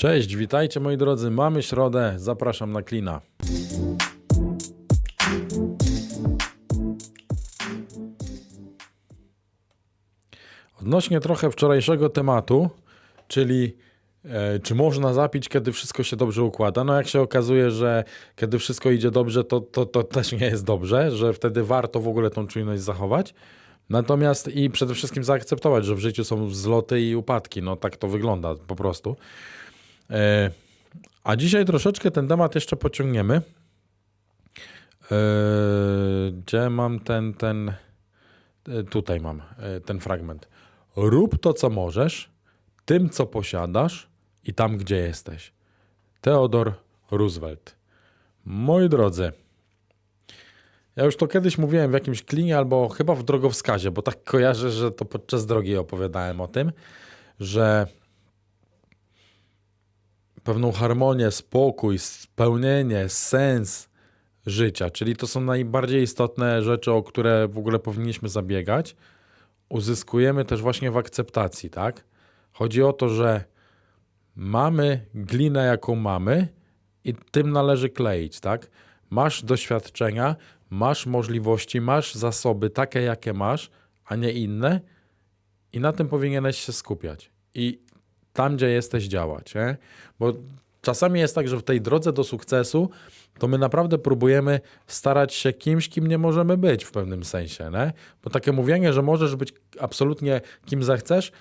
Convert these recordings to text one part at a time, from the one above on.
Cześć, witajcie moi drodzy. Mamy środę, zapraszam na klina. Odnośnie trochę wczorajszego tematu, czyli e, czy można zapić, kiedy wszystko się dobrze układa. No jak się okazuje, że kiedy wszystko idzie dobrze, to, to, to też nie jest dobrze, że wtedy warto w ogóle tą czujność zachować. Natomiast i przede wszystkim zaakceptować, że w życiu są wzloty i upadki. No tak to wygląda po prostu. E, A dzisiaj troszeczkę ten temat jeszcze pociągniemy. E, Gdzie mam ten, ten, e, tutaj mam ten fragment. Rób to, co możesz, tym, co posiadasz i tam, gdzie jesteś. Theodor Roosevelt. Moi drodzy, ja już to kiedyś mówiłem w jakimś klinie albo chyba w drogowskazie, bo tak kojarzę, że to podczas drogi opowiadałem o tym, że pewną harmonię, spokój, spełnienie, sens życia, czyli to są najbardziej istotne rzeczy, o które w ogóle powinniśmy zabiegać, uzyskujemy też właśnie w akceptacji, tak? Chodzi o to, że mamy glinę, jaką mamy i tym należy kleić, tak? Masz doświadczenia, masz możliwości, masz zasoby takie, jakie masz, a nie inne i na tym powinieneś się skupiać. I tam, gdzie jesteś, działać, nie? Bo czasami jest tak, że w tej drodze do sukcesu to my naprawdę próbujemy starać się kimś, kim nie możemy być w pewnym sensie, nie? Bo takie mówienie, że możesz być absolutnie kim zechcesz,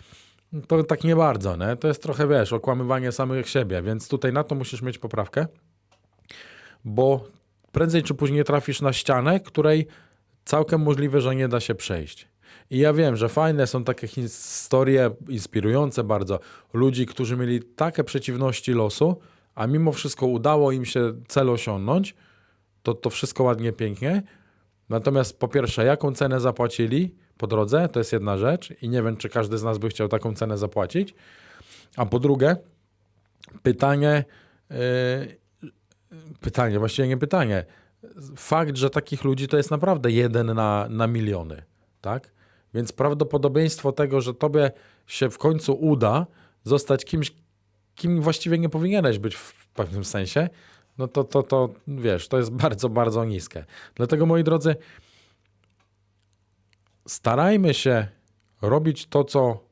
to tak nie bardzo, nie? To jest trochę, wiesz, okłamywanie samych siebie, więc tutaj na to musisz mieć poprawkę, bo prędzej czy później trafisz na ścianę, której całkiem możliwe, że nie da się przejść. I ja wiem, że fajne są takie historie, inspirujące bardzo, ludzi, którzy mieli takie przeciwności losu, a mimo wszystko udało im się cel osiągnąć, to to wszystko ładnie, pięknie. Natomiast po pierwsze, jaką cenę zapłacili po drodze, to jest jedna rzecz i nie wiem, czy każdy z nas by chciał taką cenę zapłacić. A po drugie, pytanie, yy, pytanie, właściwie nie pytanie. Fakt, że takich ludzi to jest naprawdę jeden na, na miliony, tak? Więc prawdopodobieństwo tego, że tobie się w końcu uda zostać kimś, kim właściwie nie powinieneś być w pewnym sensie, no to, to, to wiesz, to jest bardzo, bardzo niskie. Dlatego, moi drodzy, starajmy się robić to, co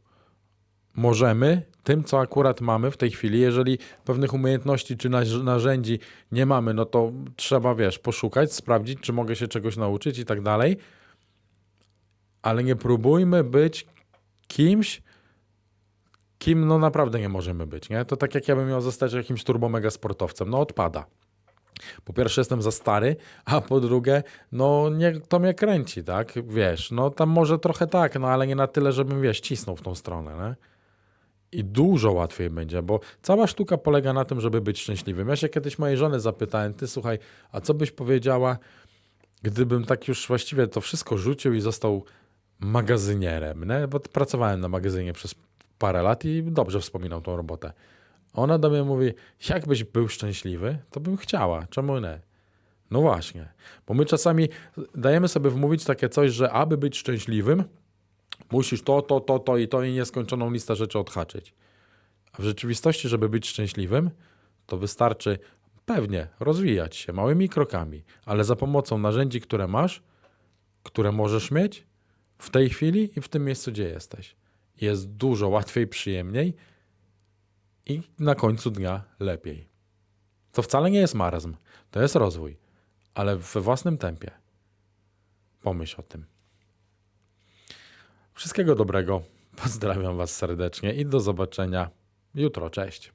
możemy, tym, co akurat mamy w tej chwili. Jeżeli pewnych umiejętności czy narzędzi nie mamy, no to trzeba, wiesz, poszukać, sprawdzić, czy mogę się czegoś nauczyć i tak dalej. Ale nie próbujmy być kimś, kim no naprawdę nie możemy być, nie? To tak jak ja bym miał zostać jakimś turbomega sportowcem, no odpada. Po pierwsze jestem za stary, a po drugie, no nie, to mnie kręci, tak? Wiesz, no tam może trochę tak, no ale nie na tyle, żebym, wiesz, cisnął w tą stronę, nie? I dużo łatwiej będzie, bo cała sztuka polega na tym, żeby być szczęśliwym. Ja się kiedyś mojej żony zapytałem, ty słuchaj, a co byś powiedziała, gdybym tak już właściwie to wszystko rzucił i został magazynierem, nie? bo pracowałem na magazynie przez parę lat i dobrze wspominam tą robotę. Ona do mnie mówi, jakbyś był szczęśliwy, to bym chciała, czemu nie? No właśnie, bo my czasami dajemy sobie wmówić takie coś, że aby być szczęśliwym, musisz to, to, to, to i to i nieskończoną listę rzeczy odhaczyć. A w rzeczywistości, żeby być szczęśliwym, to wystarczy pewnie rozwijać się małymi krokami, ale za pomocą narzędzi, które masz, które możesz mieć w tej chwili i w tym miejscu, gdzie jesteś. Jest dużo łatwiej, przyjemniej i na końcu dnia lepiej. To wcale nie jest marazm, to jest rozwój, ale we własnym tempie. Pomyśl o tym. Wszystkiego dobrego. Pozdrawiam Was serdecznie i do zobaczenia jutro. Cześć.